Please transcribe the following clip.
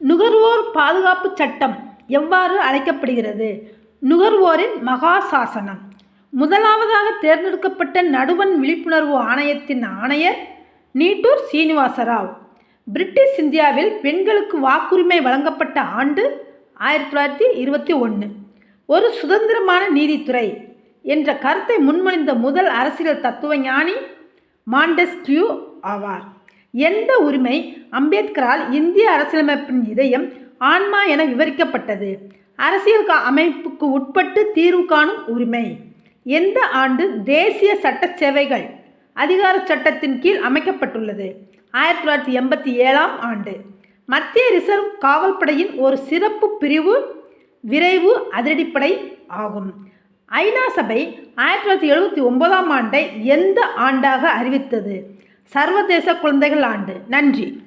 நுகர்வோர் பாதுகாப்பு சட்டம் எவ்வாறு அழைக்கப்படுகிறது? நுகர்வோரின் மகாசாசனம். முதலாவதாக தேர்ந்தெடுக்கப்பட்ட நடுவண் விழிப்புணர்வு ஆணையத்தின் ஆணையர் நீட்டூர் சீனிவாசராவ். பிரிட்டிஷ் இந்தியாவில் பெண்களுக்கு வாக்குரிமை வழங்கப்பட்ட ஆண்டு ஆயிரத்தி தொள்ளாயிரத்தி இருபத்தி ஒன்று ஒரு சுதந்திரமான நீதித்துறை என்ற கருத்தை முன்மொழிந்த முதல் அரசியல் தத்துவ ஞானி மாண்டெஸ்கியூ ஆவார். எந்த உரிமை அம்பேத்கரால் இந்திய அரசியலமைப்பின் இதயம் ஆன்மா என விவரிக்கப்பட்டது? அரசியல் கா- அமைப்புக்கு உட்பட்டு தீர்வு காணும் உரிமை. எந்த ஆண்டு தேசிய சட்ட சேவைகள் அதிகார சட்டத்தின் கீழ் அமைக்கப்பட்டுள்ளது? ஆயிரத்தி தொள்ளாயிரத்தி எண்பத்தி ஏழாம் ஆண்டு. மத்திய ரிசர்வ் காவல்படையின் ஒரு சிறப்பு பிரிவு விரைவு அதிரடிப்படை ஆகும். ஐநா சபை ஆயிரத்தி தொள்ளாயிரத்தி எழுபத்தி ஒன்பதாம் ஆண்டை எந்த ஆண்டாக அறிவித்தது? சர்வதேச குழந்தைகள் ஆண்டு. நன்றி.